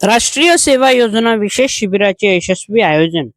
राष्ट्रीय सेवा योजना विशेष शिबिराचे यशस्वी आयोजन.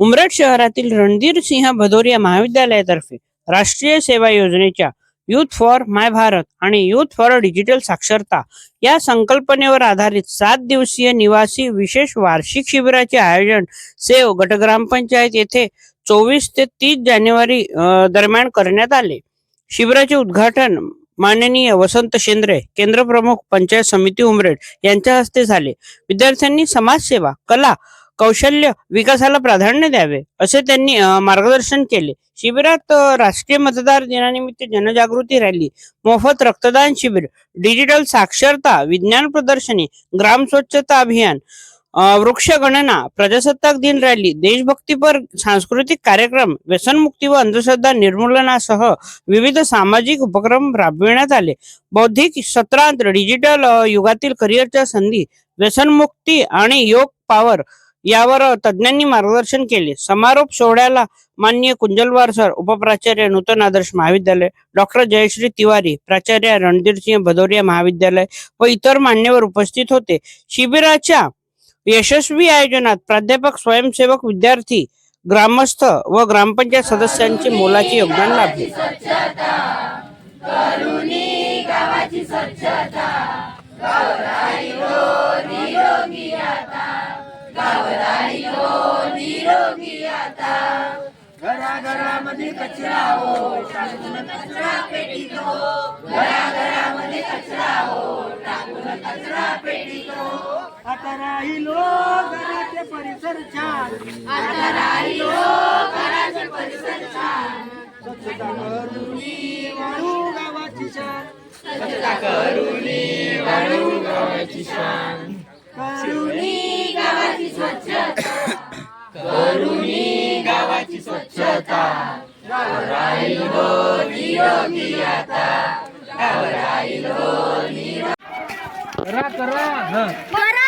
उमरठ शहरातील रणधीर सिंह भदौरिया महाविद्यालयातर्फे राष्ट्रीय सेवा योजनेच्या युथ फॉर माय भारत आणि युथ फॉर डिजिटल साक्षरता या संकल्पनेवर आधारित सात दिवसीय निवासी विशेष वार्षिक शिबिराचे आयोजन सेव गटग्रामपंचायत येथे चोवीस ते तीस जानेवारी दरम्यान करण्यात आले. शिबिराचे उद्घाटन माननीय वसंत शेंद्रे केंद्र प्रमुख पंचायत समिती उमरेड यांच्या हस्ते झाले. विद्यार्थ्यांनी समाजसेवा कला कौशल्य विकासाला प्राधान्य द्यावे असे त्यांनी मार्गदर्शन केले. शिबिरात राष्ट्रीय मतदार दिनानिमित्त जनजागृती रॅली मोफत रक्तदान शिबिर डिजिटल साक्षरता विज्ञान प्रदर्शनी ग्राम स्वच्छता अभियान वृक्ष वृक्षगणना प्रजासत्ताक दिन रॅली देशभक्तीपर सांस्कृतिक कार्यक्रम व्यसनमुक्ती व अंधश्रद्धा निर्मूलनासह विविध सामाजिक उपक्रम राबविण्यात आले. बौद्धिक सत्रांत डिजिटल युगातील करिअरच्या संधी व्यसनमुक्ती आणि योग पॉवर यावर तज्ज्ञांनी मार्गदर्शन केले. समारोप सोहळ्याला मान्य कुंजलवार सर उपप्राचार्य नूतन आदर्श महाविद्यालय डॉक्टर जयश्री तिवारी प्राचार्य रणधीरसिंह भदौरिया महाविद्यालय व इतर मान्यवर उपस्थित होते. शिबिराच्या यशस्वी आयोजनात प्राध्यापक स्वयंसेवक विद्यार्थी ग्रामस्थ व ग्रामपंचायत सदस्यांचे मोलाचे योगदान लाभले. घराघरामध्ये कचरा हो टाकून कचरा पेटीत हो. घराघरामध्ये कचरा हो टाकून कचरा पेटीत हो. आता राहिलो घराचे परिसर छान. आता राहिलो घराचे परिसर छान. स्वच्छता वाळू गावाची शान. स्वच्छता वाळू गावाची शान. करूनी गावाची स्वच्छता. करूनी गावाची स्वच्छता. गाव राहिलो निरोगी आता गाव राहिलो निरोगी करा करा करा